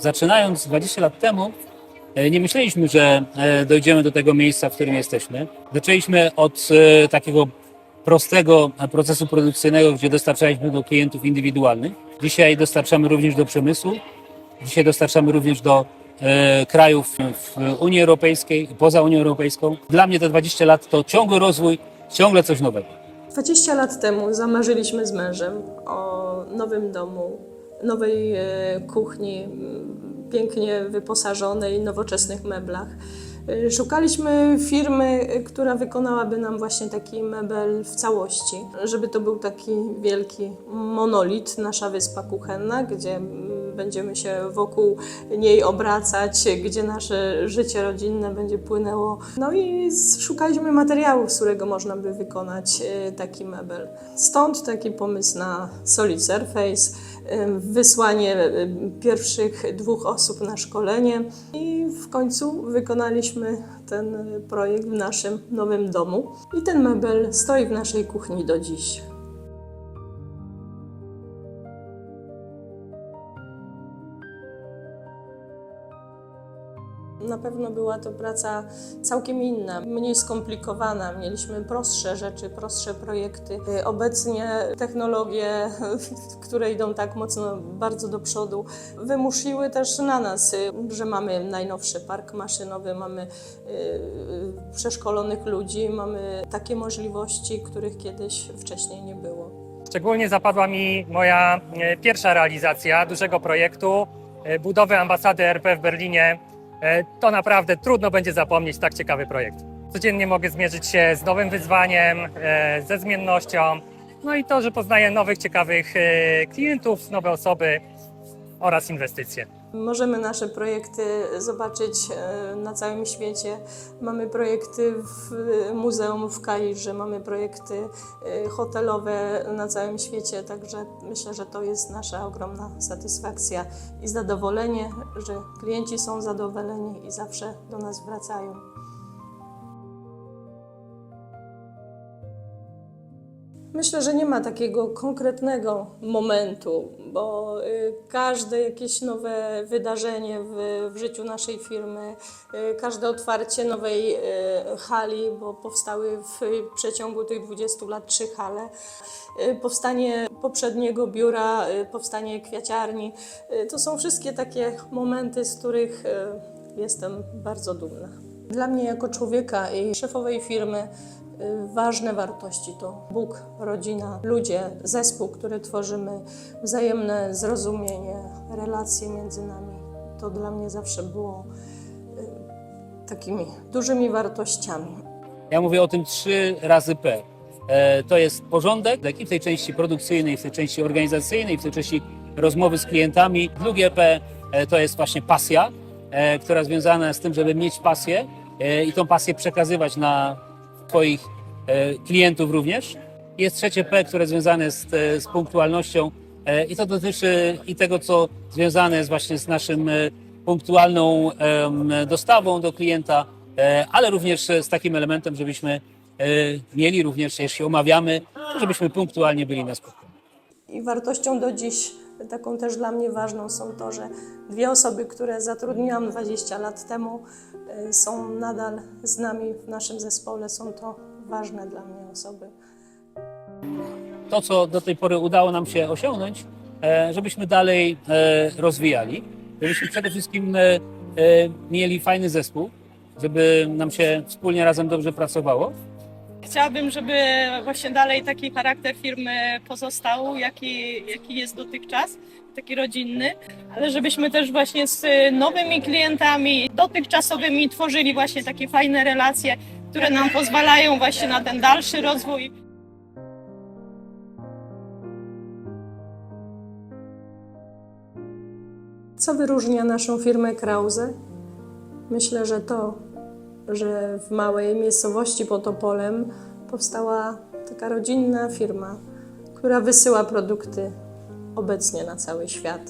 Zaczynając 20 lat temu, e, nie myśleliśmy, że e, dojdziemy do tego miejsca, w którym jesteśmy. Zaczęliśmy od e, takiego prostego procesu produkcyjnego, gdzie dostarczaliśmy do klientów indywidualnych. Dzisiaj dostarczamy również do przemysłu. Dzisiaj dostarczamy również do krajów w Unii Europejskiej, poza Unią Europejską. Dla mnie te 20 lat to ciągły rozwój, ciągle coś nowego. 20 lat temu zamarzyliśmy z mężem o nowym domu, nowej e, kuchni, pięknie wyposażonej, nowoczesnych meblach. E, Szukaliśmy firmy, e, która wykonałaby nam właśnie taki mebel w całości, żeby to był taki wielki monolit, nasza wyspa kuchenna, gdzie będziemy się wokół niej obracać, gdzie nasze życie rodzinne będzie płynęło. No i szukaliśmy materiału, z którego można by wykonać taki mebel. Stąd taki pomysł na Solid Surface, wysłanie pierwszych dwóch osób na szkolenie i w końcu wykonaliśmy ten projekt w naszym nowym domu. I ten mebel stoi w naszej kuchni do dziś. Na pewno była to praca całkiem inna, mniej skomplikowana. Mieliśmy prostsze rzeczy, prostsze projekty. Y, Obecnie technologie, które idą tak mocno, bardzo do przodu, wymusiły też na nas, y, że mamy najnowszy park maszynowy, mamy y, przeszkolonych ludzi, mamy takie możliwości, których kiedyś wcześniej nie było. Szczególnie zapadła mi moja pierwsza realizacja dużego projektu budowy ambasady RP w Berlinie. E, To naprawdę trudno będzie zapomnieć tak ciekawy projekt. Codziennie mogę zmierzyć się z nowym wyzwaniem, e, ze zmiennością, no i to, że poznaję nowych, ciekawych e, klientów, nowe osoby oraz inwestycje. Możemy nasze projekty zobaczyć e, na całym świecie. Mamy projekty w muzeum w Kairze, mamy projekty e, hotelowe na całym świecie, także myślę, że to jest nasza ogromna satysfakcja i zadowolenie, że klienci są zadowoleni i zawsze do nas wracają. Myślę, że nie ma takiego konkretnego momentu, bo y, każde jakieś nowe wydarzenie w, w życiu naszej firmy, y, każde otwarcie nowej y, hali, bo powstały w przeciągu tych 20 lat trzy hale, powstanie poprzedniego biura, powstanie kwiaciarni, to są wszystkie takie momenty, z których jestem bardzo dumna. Dla mnie jako człowieka i szefowej firmy ważne wartości to Bóg, rodzina, ludzie, zespół, który tworzymy, wzajemne zrozumienie, relacje między nami. To dla mnie zawsze było y, takimi dużymi wartościami. Ja mówię o tym trzy razy P. E, To jest porządek i w tej części produkcyjnej, w tej części organizacyjnej, w tej części rozmowy z klientami. Drugie P e, to jest właśnie pasja, e, która związana jest z tym, żeby mieć pasję i tą pasję przekazywać na Twoich e, klientów również. Jest trzecie P, które związane jest e, z punktualnością e, i to dotyczy i tego, co związane jest właśnie z naszym punktualną dostawą do klienta, ale również z takim elementem, żebyśmy mieli również, jeśli omawiamy, żebyśmy punktualnie byli na spotkaniu. I wartością do dziś, taką też dla mnie ważną są to, że dwie osoby, które zatrudniłam 20 lat temu, y, są nadal z nami w naszym zespole. Są to ważne dla mnie osoby. To, co do tej pory udało nam się osiągnąć, e, żebyśmy dalej e, rozwijali, żebyśmy przede wszystkim e, mieli fajny zespół, żeby nam się wspólnie razem dobrze pracowało. Chciałabym, żeby właśnie dalej taki charakter firmy pozostał, jaki, jaki jest dotychczas, taki rodzinny, ale żebyśmy też właśnie z nowymi klientami dotychczasowymi tworzyli właśnie takie fajne relacje, które nam pozwalają właśnie na ten dalszy rozwój. Co wyróżnia naszą firmę Krause? Myślę, że to, że w małej miejscowości pod Opolem powstała taka rodzinna firma, która wysyła produkty obecnie na cały świat.